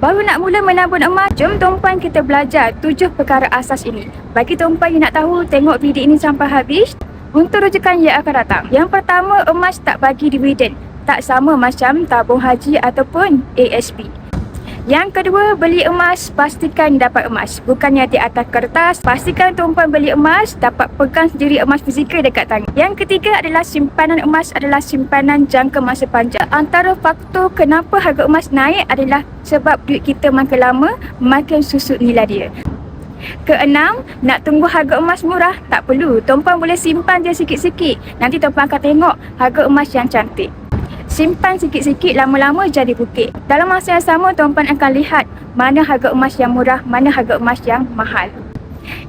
Baru nak mula menabung emas, jom tuan-puan kita belajar tujuh perkara asas ini. Bagi tuan-puan yang nak tahu, tengok video ini sampai habis untuk rujukan yang akan datang. Yang pertama, emas tak bagi dividen. Tak sama macam tabung haji ataupun ASP. Yang kedua, beli emas, pastikan dapat emas. Bukannya di atas kertas, pastikan tuan-puan beli emas, dapat pegang sendiri emas fizikal dekat tangan. Yang ketiga adalah simpanan emas adalah simpanan jangka masa panjang. Antara faktor kenapa harga emas naik adalah sebab duit kita makin lama, makin susut nilai dia. Keenam, nak tunggu harga emas murah? Tak perlu. Tuan-puan boleh simpan je sikit-sikit. Nanti tuan-puan akan tengok harga emas yang cantik. Simpan sikit-sikit lama-lama jadi bukit. Dalam masa yang sama tuan-puan akan lihat mana harga emas yang murah, mana harga emas yang mahal.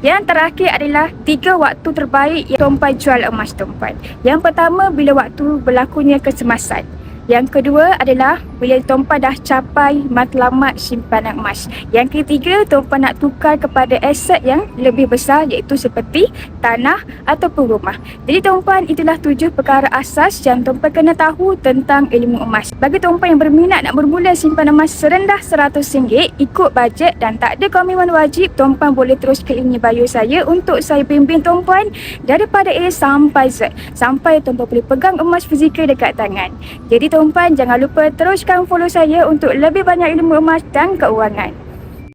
Yang terakhir adalah tiga waktu terbaik yang tuan-puan jual emas tuan-puan. Yang pertama bila waktu berlakunya kesemasan. Yang kedua adalah bila tuan-puan dah capai matlamat simpanan emas. Yang ketiga, tuan-puan nak tukar kepada aset yang lebih besar iaitu seperti tanah ataupun rumah. Jadi tuan-puan, itulah tujuh perkara asas yang tuan-puan kena tahu tentang ilmu emas. Bagi tuan-puan yang berminat nak bermula simpan emas serendah RM100, ikut bajet dan tak ada komitmen wajib, tuan-puan boleh terus link bio saya untuk saya bimbing tuan-puan daripada A sampai Z. Sampai tuan-puan boleh pegang emas fizikal dekat tangan. Jadi tuan-puan jangan lupa teruskan follow saya untuk lebih banyak ilmu emas dan keuangan.